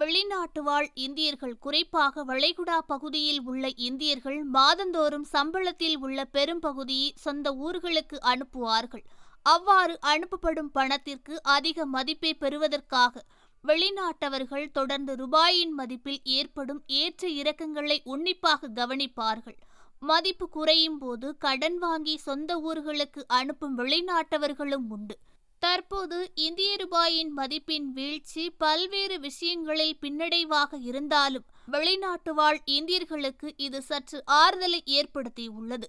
வெளிநாட்டு வாழ் இந்தியர்கள் குறிப்பாக வளைகுடா பகுதியில் உள்ள இந்தியர்கள் மாதந்தோறும் சம்பளத்தில் உள்ள பெரும்பகுதியை சொந்த ஊர்களுக்கு அனுப்புவார்கள். அவ்வாறு அனுப்பப்படும் பணத்திற்கு அதிக மதிப்பை பெறுவதற்காக வெளிநாட்டவர்கள் தொடர்ந்து ரூபாயின் மதிப்பில் ஏற்படும் ஏற்ற இறக்கங்களை உன்னிப்பாக கவனிப்பார்கள். மதிப்பு குறையும் போது கடன் வாங்கி சொந்த ஊர்களுக்கு அனுப்பும் வெளிநாட்டவர்களும் உண்டு. தற்போது இந்திய ரூபாயின் மதிப்பின் வீழ்ச்சி பல்வேறு விஷயங்களில் பின்னடைவாக இருந்தாலும் வெளிநாட்டு வாழ் இந்தியர்களுக்கு இது சற்று ஆறுதலை ஏற்படுத்தியுள்ளது.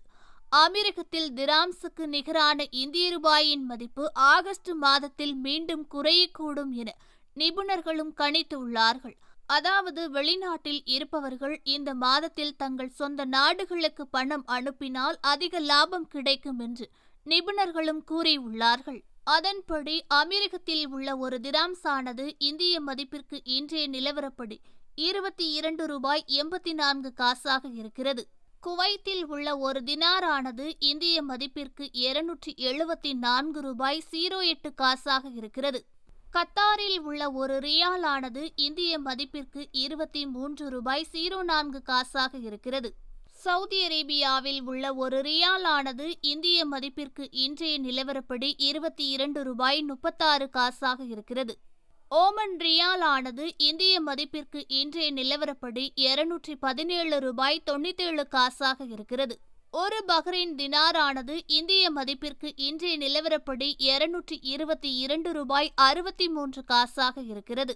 அமெரிக்கத்தில் திராம்ஸுக்கு நிகரான இந்திய ரூபாயின் மதிப்பு ஆகஸ்ட் மாதத்தில் மீண்டும் குறையக்கூடும் என நிபுணர்களும் கணித்துள்ளார்கள். அதாவது வெளிநாட்டில் இருப்பவர்கள் இந்த மாதத்தில் தங்கள் சொந்த நாடுகளுக்கு பணம் அனுப்பினால் அதிக லாபம் கிடைக்கும் என்று நிபுணர்களும் கூறியுள்ளார்கள். அதன்படி அமெரிக்கத்தில் உள்ள ஒரு திராம்ஸானது இந்திய மதிப்பிற்கு இன்றைய நிலவரப்படி. இருபத்தி இரண்டு ரூபாய் எண்பத்தி நான்கு காசாக இருக்கிறது. குவைத்தில் உள்ள ஒரு தினாரானது இந்திய மதிப்பிற்கு இருநூற்றி எழுபத்தி நான்கு ரூபாய் சீரோ எட்டு காசாக இருக்கிறது. கத்தாரில் உள்ள ஒரு ரியாலானது இந்திய மதிப்பிற்கு இருபத்தி மூன்று ரூபாய் சீரோ நான்கு காசாக இருக்கிறது. சவுதி அரேபியாவில் உள்ள ஒரு ரியால் ஆனது இந்திய மதிப்பிற்கு இன்றைய நிலவரப்படி இருபத்தி இரண்டு ரூபாய் முப்பத்தாறு காசாக இருக்கிறது. ஓமன் ரியால் ஆனது இந்திய மதிப்பிற்கு இன்றைய நிலவரப்படி இருநூற்றி பதினேழு ரூபாய் தொண்ணூத்தேழு காசாக இருக்கிறது. ஒரு பஹ்ரைன் தினாரானது இந்திய மதிப்பிற்கு இன்றைய நிலவரப்படி இருநூற்றி இருபத்தி இரண்டு ரூபாய் அறுபத்தி மூன்று காசாக இருக்கிறது.